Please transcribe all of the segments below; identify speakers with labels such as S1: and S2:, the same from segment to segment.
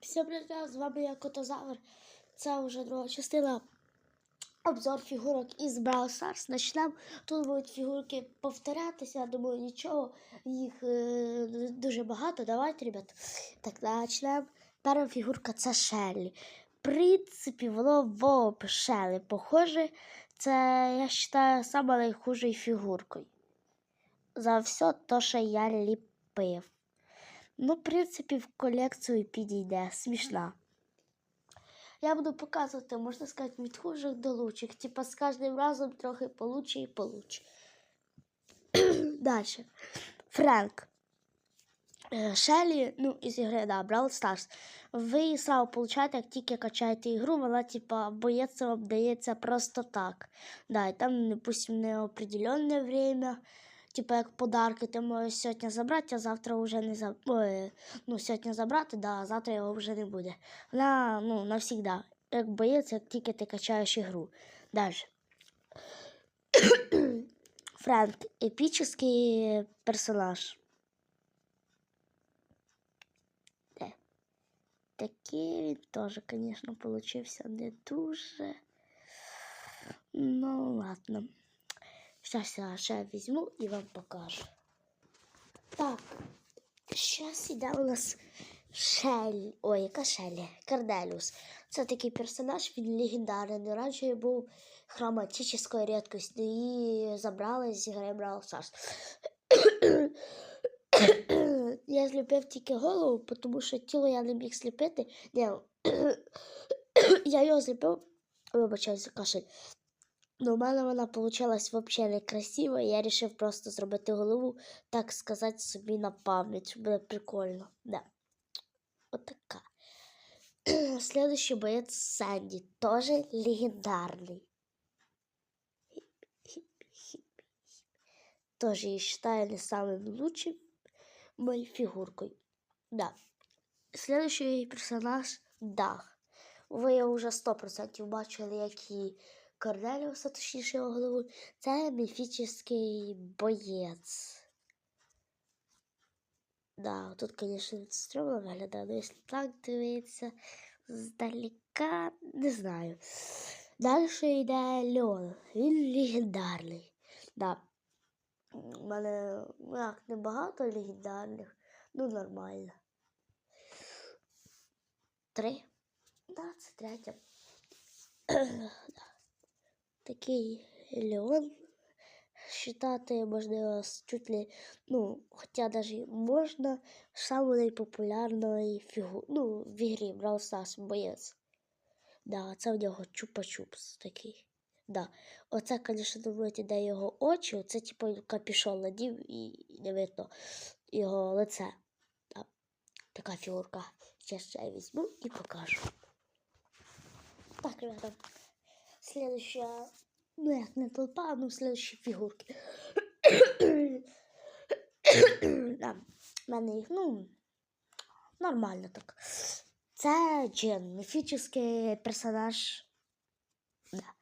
S1: Всім привіт, з вами я Котозавр. Це вже друга частина. Обзор фігурок із Brawl Stars. Начнемо. Тут будуть фігурки повторятися, я думаю, нічого. Їх е, дуже багато. Давайте, ребят. Так, почнемо. Перша фігурка це Шеллі. В принципі, воно в Шеллі похоже. Це, я вважаю, найхужою фігуркою. За все те, що я ліпив. Ну, в принципі, в колекцію підійде. Смішна. Я буду показувати, можна сказати, від хужих до лучших. Типа з кожним разом трохи получше і получше. Далі. Френк. Е, Шелі, ну, із ігри, да, Brawl Stars. Ви її сразу получаєте, як тільки качаєте ігру, вона, типа, боється вам дається просто так. Да, і там, допустим, неопределенне время. Типа як подарки, ти можеш сьогодні забрати, а завтра вже не заб... Ой, ну, сьогодні забрати, да, а завтра його вже не буде. Вона ну, навсігда. Як боїться, як тільки ти качаєш ігру. Далі. Френк епічний персонаж. Де? Такий він теж, звісно, получився не дуже. Ну, ладно. Сейчас я ще візьму і вам покажу. Так, зараз іде у нас Шель. Ой, яка Шелі? Карделіус. Це такий персонаж, він легендарний. Раніше був хроматичної рідкості. Її забрали з ігри Brawl Stars. я зліпив тільки голову, тому що тіло я не міг сліпити. Ні, я його зліпив. Вибачаюсь за кашель. Ну, у мене вона получилась взагалі некрасива, і я вирішив просто зробити голову, так сказати, собі на пам'ять, буде прикольно. Да. Отака. Следующий боец Санді, теж легендарний. Тоже я считаю не самым лучшим моей фигуркой. Да. Следующий персонаж Дах. Ви його вже 100% бачили, який Корнеліуса, точніше його голову, це міфічний боєць. Да, тут, звісно, він стрьомно виглядає, але якщо так дивитися здалека, не знаю. Далі йде Леон. Він легендарний. Да. У мене ну, як небагато легендарних, ну нормально. Три. Да, це третя. такий Леон считати можливо чуть ли, ну, хоча навіть можна самою популярною фігу, ну, в ігрі Brawl Stars боєць. Да, це в нього чупа-чупс такий. Да. Оце, звісно, думаєте, де його очі, оце типу капішон надів і не видно його лице. Да. Така фігурка. Ще я візьму і покажу. Так, ребята. Следующая, ну як не толпа, ну следующі фігурки. да, в мене їх, ну, нормально так. Це Джен, міфічний персонаж. Да.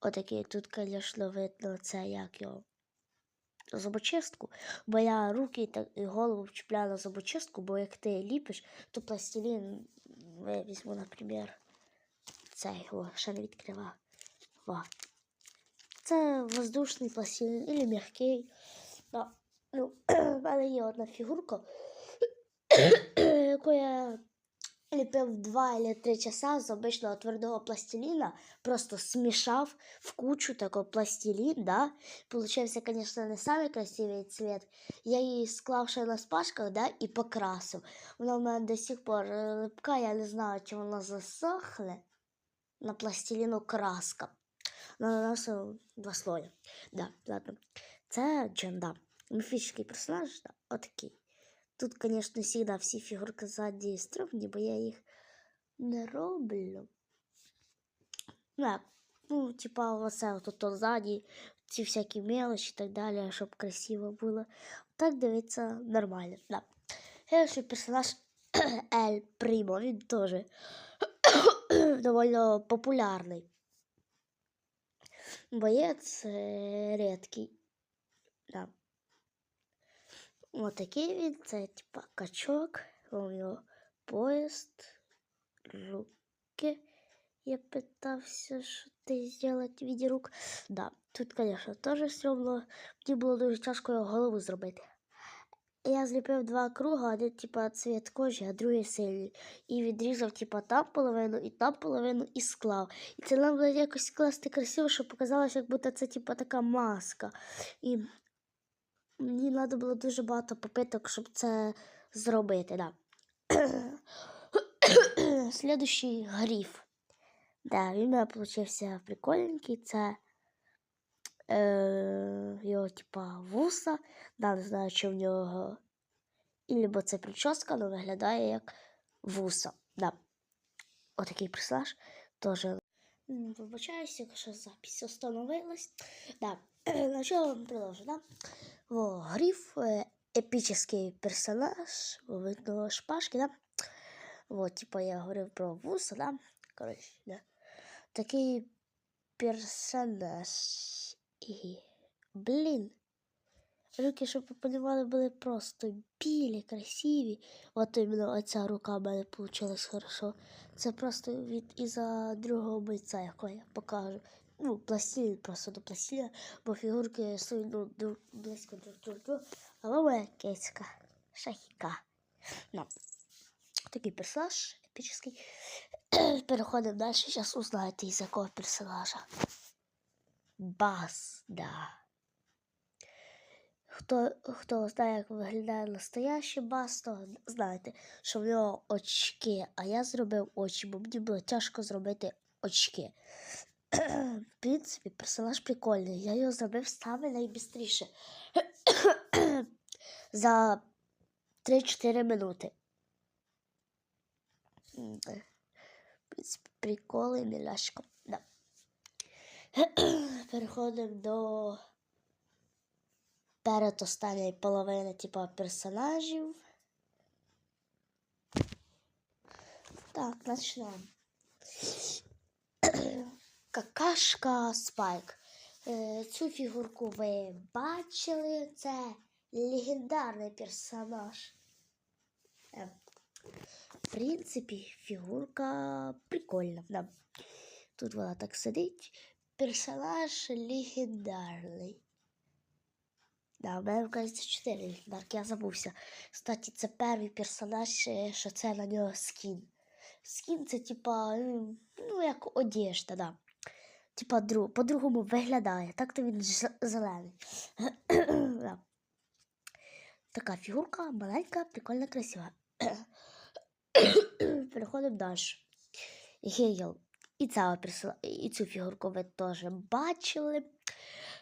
S1: Отакий тут, звісно, видно, це як його зубочистку, бо я руки так, і голову вчіпляю на зубочистку, бо як ти ліпиш, то пластилін, я візьму, наприклад, цей, о, ще не відкривав. Во. Це воздушний пластилін или м'який. Да. Ну, в мене є одна фігурка, яку я ліпив 2 або 3 часа з обичного твердого пластиліна, просто смішав в кучу такой пластилін, да. Получився, конечно, не самый красивый цвет. Я її склав ще на спашках, да, і покрасив. Вона в мене до сих пор липка, я не знаю, чи вона засохне на пластиліну краска наносив два слої. Да, ладно. Це Дженда. Міфічний персонаж, да, отакий. Тут, звісно, завжди всі фігурки ззаді стрьомні, бо я їх не роблю. Да. Ну, типа, оце тут ззаді, ці всякі мелочі і так далі, щоб красиво було. Так дивиться нормально. Да. Следующий персонаж Ель Примо, він теж доволі популярний. Боєць редкий. рідкий. Да. Ось такий він, це типа качок, у нього поїзд, руки. Я питався, що ти зробити в виде рук. Да, тут, звісно, теж стрьомно. Мені було дуже тяжко його голову зробити. Я зліпив два круга, один, типа, цвіт кожі, а другий сильний. І відрізав, типа, там половину, і там половину, і склав. І це нам було якось скласти красиво, щоб показалося, як будто це, типа, така маска. І мені треба було дуже багато попиток, щоб це зробити. Да. Слідущий гриф. Да, він у мене получився прикольненький. Це е, його, типа, вуса. Да, не знаю, чи в нього. І либо це прическа, але виглядає як вуса. Да. Отакий персонаж. Теж. Вибачаюся, якщо запись остановилась. Да. На чому продовжу, да? Во, гриф, е, епічний персонаж, видно шпажки, да? Вот, типа я говорив про вуса, да? Коротше, да. Такий персонаж. І, блін, руки, щоб ви понімали, були просто білі, красиві. От іменно оця рука в мене вийшла хорошо. Це просто від із-за другого бойця, якого я покажу. Ну, пластилін просто до пластиліна, бо фігурки стоять ну, близько друг друга. А моя кицька, шахіка. Ну, такий персонаж епічний. Переходимо далі. Зараз узнаєте, із якого персонажа. Бас, да. Хто, хто знає, як виглядає настоящий бас, то знаєте, що в нього очки, а я зробив очі, бо мені було тяжко зробити очки. В принципі, персонаж прикольний. Я його зробив саме найбістріше. За 3-4 минути. В принципі, приколи міляшка. Переходимо до передостанньої половини, типу, персонажів. Так, почнемо. Какашка Спайк. Е, Цю фігурку ви бачили. Це легендарний персонаж. Е, В принципі, фігурка прикольна. Да. Тут вона так сидить. Персонаж легендарний. Да, у мене вказується 4 легендарки, я забувся. Кстати, це перший персонаж, е, що це на нього скін. Скін це типа, ну, ну, як одежда, да. Типа дру, по-другому виглядає. Так то він зелений. да. Така фігурка маленька, прикольна, красива. Переходимо далі. Гейл. І, ця персона... і цю фігурку ви теж бачили.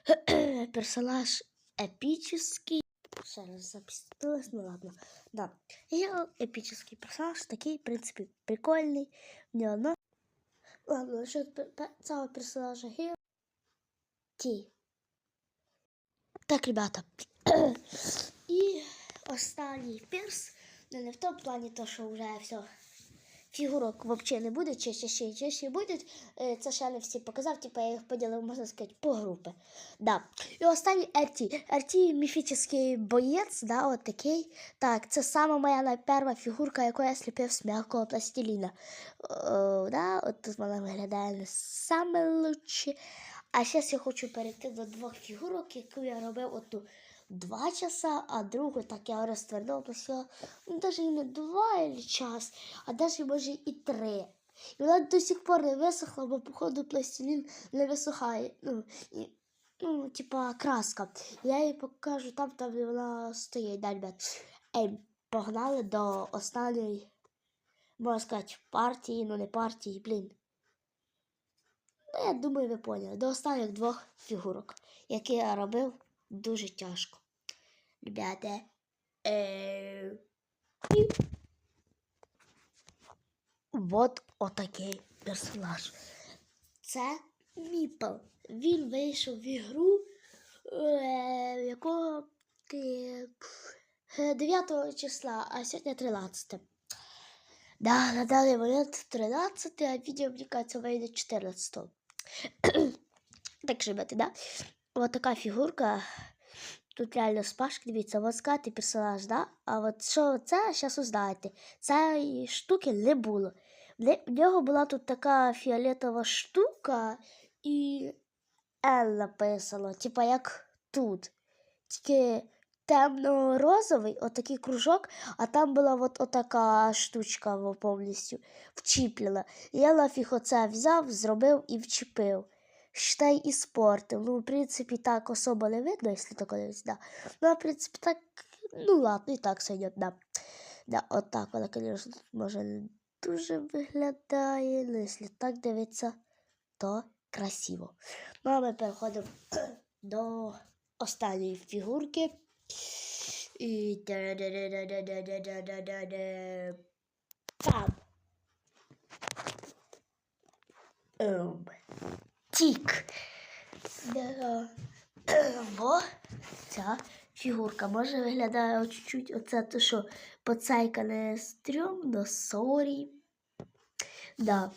S1: Персонаж епічний. Ще раз запустилась, ну ладно. Да. Гейл епічний персонаж, такий, в принципі, прикольний. В нього но... Ладно, пе- цього персонажа Гейл. Ті. Так, ребята. І останній перс. Ну, не в тому плані, то, що вже все. Фігурок взагалі не буде, чи ще ще, чи ще будуть. Е, Це ще не всі показав, типу я їх поділив, можна сказати, по групи. Да. І останній RT. RT міфічний боєць, да, от такий. Так, це сама моя найперша фігурка, яку я сліпив з м'якого пластиліна. О, да, от тут вона виглядає не саме лучше. А зараз я хочу перейти до двох фігурок, яку я робив оту два часа, а другу так я розтвердила пластила. Ну, навіть і не два или час, а навіть може і три. І вона до сих пор не висохла, бо походу пластилін не висухає. Ну, і, ну типа краска. Я їй покажу там, там де вона стоїть. Далі. Ей, погнали до останньої, можна сказати, партії, ну не партії, блін. Ну, я думаю, ви поняли. До останніх двох фігурок, які я робив дуже тяжко. Ребята. Е... і Вот отакий персонаж. Це Міпл. Він вийшов в ігру, е, якого е, 9 числа, а сьогодні 13. Да, на даний момент 13, а відео, мені кажется, вийде 14. так ребята, да? Вот така фігурка. Тут реально спашки, дивіться, от скати персонаж, да? А от що це, зараз узнаєте. Цієї штуки не було. В нього була тут така фіолетова штука і L написано, типа як тут. Тільки темно-розовий, отакий кружок, а там була от отака штучка повністю вчіплена. Я нафіг оце взяв, зробив і вчепив считай, испортил. Ну, в принципі, так особо не видно, если только не да. Ну, в принципі, так, ну ладно, і так сойдет, да. Да, от вона, конечно, може не дуже виглядає. але якщо так дивиться, то красиво. Ну, а ми переходимо до останньої фігурки. І Пам! Um. Ем. Тік. Во, ця фігурка може виглядає чуть-чуть оце то, що поцейкане стрьомно, сорі. Да.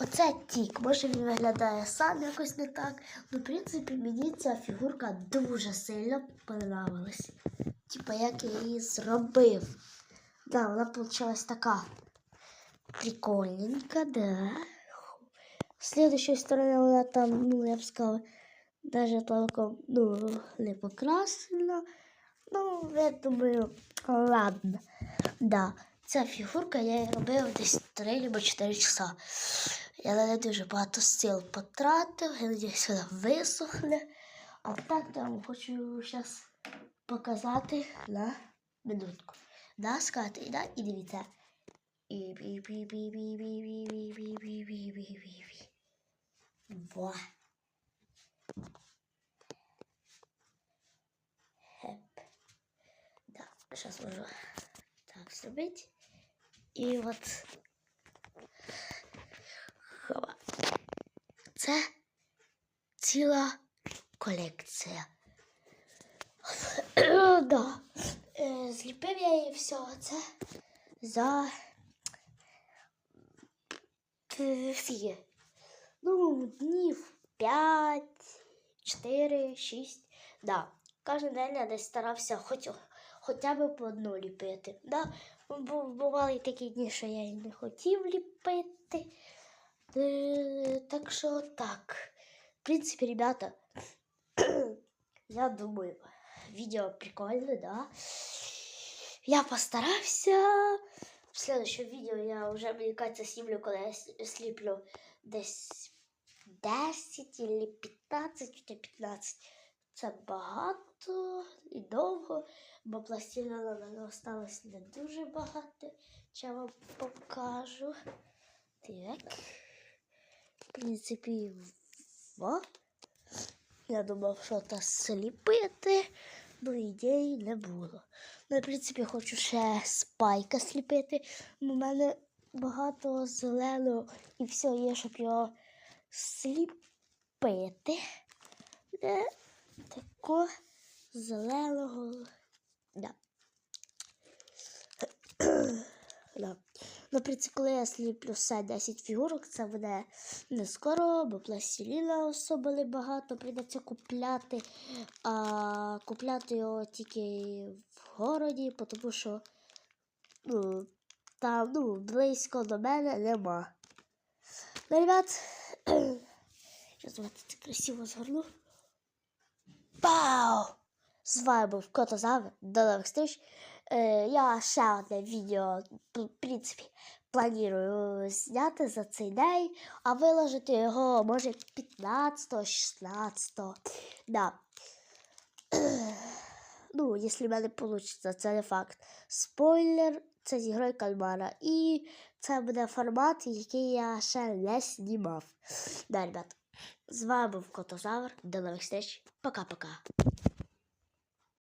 S1: Оце тік. Може він виглядає сам якось не так. Ну, в принципі, мені ця фігурка дуже сильно понравилась. Типа, як я її зробив. Да, вона получилась така прикольненька, да. З слідущої сторони вона там, ну, я б сказала, даже толком, ну, не покрасена. Ну, я думаю, ладно. Да, ця фігурка я її робив десь 3 або 4 часа. Я на неї дуже багато сил потратив, я надіюсь, вона висохне. А так я вам хочу зараз показати на минутку. Да, сказати, да, і дивіться. І бі бі бі бі бі бі бі бі бі бі бі бі Хеп. Да, сейчас можу так зробити. І от Хова. Це ціла колекція. да. Е, Зліпив я її все це за скільки? Ну, днів 5, 4, 6. Да. Кожен день я десь старався хоч, хоча б по одну ліпити. Да. Бували такі дні, що я і не хотів ліпити. Е, так що так. В принципі, ребята, я думаю, видео прикольное, да. Я постарался. В следующем видео я уже, мне кажется, снимлю, когда я сліплю десь 10 или 15, хоча 15. Це багато і довго, бо пластиліна на мене осталось не дуже багато. Я вам покажу. Так. В принципі, во. Я думав, що та сліпити, ну ідеї не було. Ну, в принципі, хочу ще спайка сліпити. У мене багато зеленого і все є, щоб його сліпити. Де тако зеленого. Да. да. Ну, в принципі, коли я сліплю все 10 фігурок, це буде не скоро, бо пластиліна особо не багато прийдеться купляти. А купляти його тільки в городі, тому що ну, там ну, близько до мене нема. Ну, ребят, я це красиво згорну. Пау! З вами був Котозавр. До нових зустріч. Е, я ще одне відео, в принципі, планую зняти за цей день, а виложити його, може, 15-16. Да. ну, якщо в мене вийде, це не факт. Спойлер, це з ігрою кальмара. І це буде формат, який я ще не знімав. Да, ребят. З вами був Котозавр. До нових зустріч. Пока-пока.